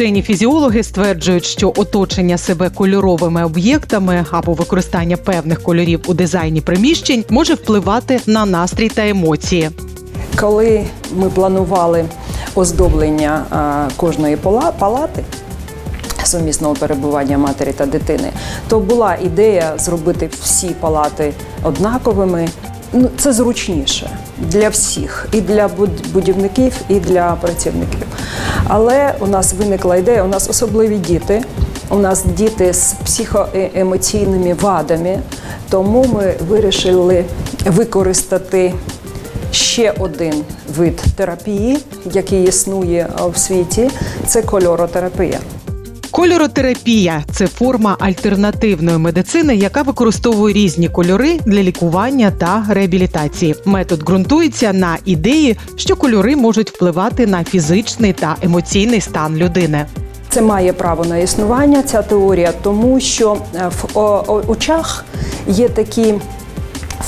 Вчені фізіологи стверджують, що оточення себе кольоровими об'єктами або використання певних кольорів у дизайні приміщень може впливати на настрій та емоції. Коли ми планували оздоблення кожної пала- палати сумісного перебування матері та дитини, то була ідея зробити всі палати однаковими. Ну, це зручніше для всіх, і для буд- будівників, і для працівників. Але у нас виникла ідея, у нас особливі діти. У нас діти з психоемоційними вадами, тому ми вирішили використати ще один вид терапії, який існує в світі, це кольоротерапія. Кольоротерапія це форма альтернативної медицини, яка використовує різні кольори для лікування та реабілітації. Метод ґрунтується на ідеї, що кольори можуть впливати на фізичний та емоційний стан людини. Це має право на існування, ця теорія, тому що е, в очах є такі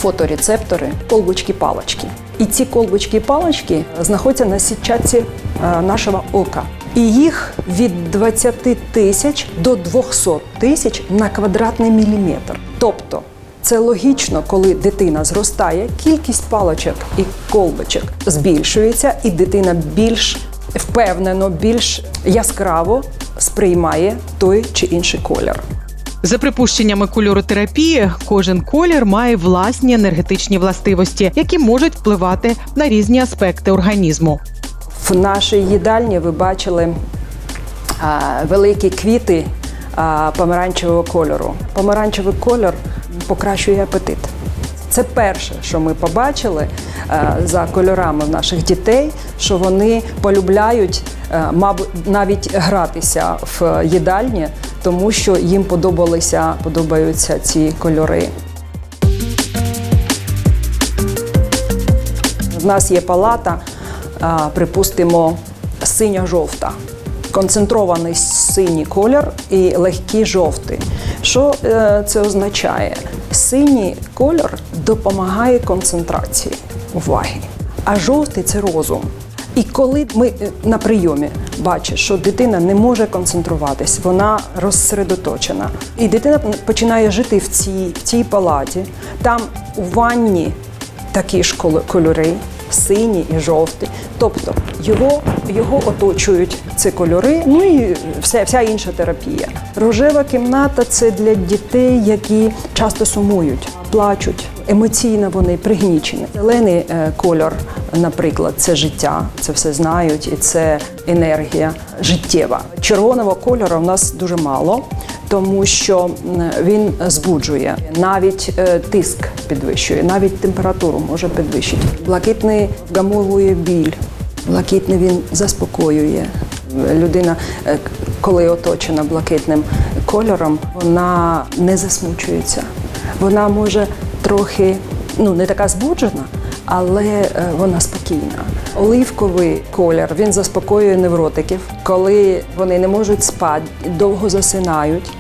фоторецептори, колбочки-палочки. І ці колбочки-палочки знаходяться на сітчатці е, нашого ока. І їх від 20 тисяч до 200 тисяч на квадратний міліметр. Тобто це логічно, коли дитина зростає, кількість палочок і колбочок збільшується, і дитина більш впевнено, більш яскраво сприймає той чи інший колір. За припущеннями кольоротерапії, кожен колір має власні енергетичні властивості, які можуть впливати на різні аспекти організму. В нашій їдальні ви бачили а, великі квіти а, помаранчевого кольору. Помаранчевий кольор покращує апетит. Це перше, що ми побачили за кольорами наших дітей, що вони полюбляють, навіть гратися в їдальні, тому що їм подобалися, подобаються ці кольори. В нас є палата, припустимо, синьо-жовта. Концентрований синій колір і легкий жовтий. Що е, це означає? Синій колір допомагає концентрації уваги, а жовтий це розум. І коли ми е, на прийомі бачимо, що дитина не може концентруватись, вона розсередоточена, і дитина починає жити в цій, в цій палаті, там у ванні такі ж кольори, сині і жовті. Тобто його, його оточують ці кольори, ну і вся, вся інша терапія. Рожева кімната це для дітей, які часто сумують, плачуть. Емоційно вони пригнічені. Зелений е, кольор, наприклад, це життя, це все знають, і це енергія життєва. Червоного кольору в нас дуже мало, тому що він збуджує, навіть е, тиск підвищує, навіть температуру може підвищити. Блакитний вгамовує біль, блакитний він заспокоює. Людина, е, коли оточена блакитним кольором, вона не засмучується. Вона може трохи ну не така збуджена, але е, вона спокійна. Оливковий колір він заспокоює невротиків. Коли вони не можуть спати, довго засинають,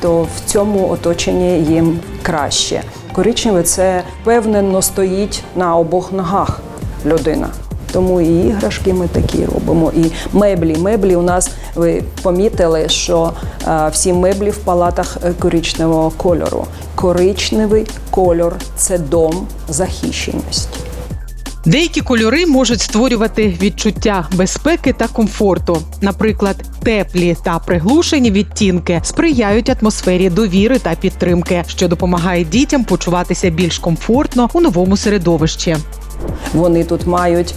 то в цьому оточенні їм краще. Коричневий це впевнено стоїть на обох ногах людина. Тому і іграшки ми такі робимо, і меблі. Меблі у нас ви помітили, що е, всі меблі в палатах е, коричневого кольору. Коричневий кольор це дом захищеності. Деякі кольори можуть створювати відчуття безпеки та комфорту. Наприклад, теплі та приглушені відтінки сприяють атмосфері довіри та підтримки, що допомагає дітям почуватися більш комфортно у новому середовищі. Вони тут мають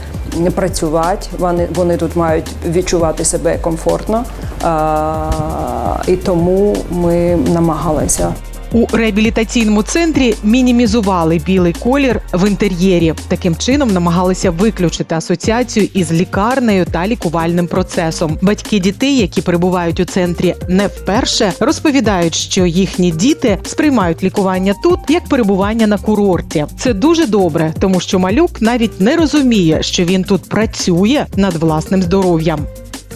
працювати, вони, вони тут мають відчувати себе комфортно. А, і тому ми намагалися У реабілітаційному центрі мінімізували білий колір в інтер'єрі. Таким чином намагалися виключити асоціацію із лікарнею та лікувальним процесом. Батьки дітей, які перебувають у центрі не вперше, розповідають, що їхні діти сприймають лікування тут як перебування на курорті. Це дуже добре, тому що малюк навіть не розуміє, що він тут працює над власним здоров'ям.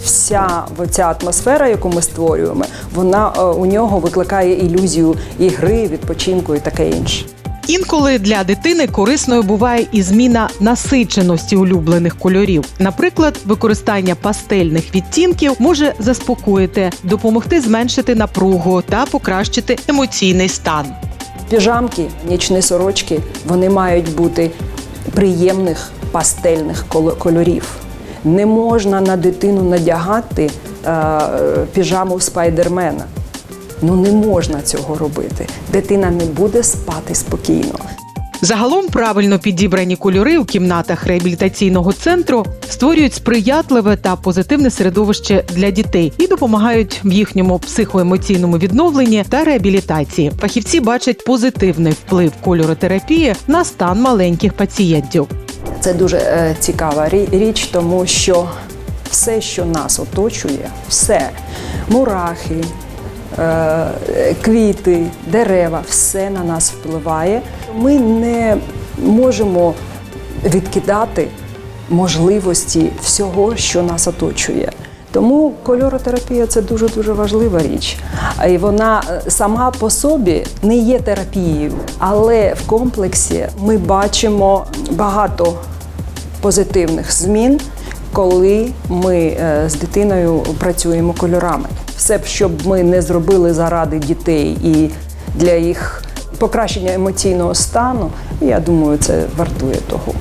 Вся ця атмосфера, яку ми створюємо, вона е, у нього викликає ілюзію ігри, відпочинку і таке інше. Інколи для дитини корисною буває і зміна насиченості улюблених кольорів. Наприклад, використання пастельних відтінків може заспокоїти, допомогти зменшити напругу та покращити емоційний стан. Піжамки, нічні сорочки, вони мають бути приємних пастельних кольорів. Не можна на дитину надягати е, піжаму спайдермена. Ну не можна цього робити. Дитина не буде спати спокійно. Загалом правильно підібрані кольори у кімнатах реабілітаційного центру створюють сприятливе та позитивне середовище для дітей і допомагають в їхньому психоемоційному відновленні та реабілітації. Фахівці бачать позитивний вплив кольоротерапії на стан маленьких пацієнтів. Це дуже е, цікава річ, тому що все, що нас оточує, все мурахи, е, квіти, дерева, все на нас впливає. Ми не можемо відкидати можливості всього, що нас оточує. Тому кольоротерапія це дуже дуже важлива річ. І вона е, сама по собі не є терапією, але в комплексі ми бачимо багато позитивних змін, коли ми е, з дитиною працюємо кольорами. Все, б, щоб ми не зробили заради дітей і для їх покращення емоційного стану, я думаю, це вартує того.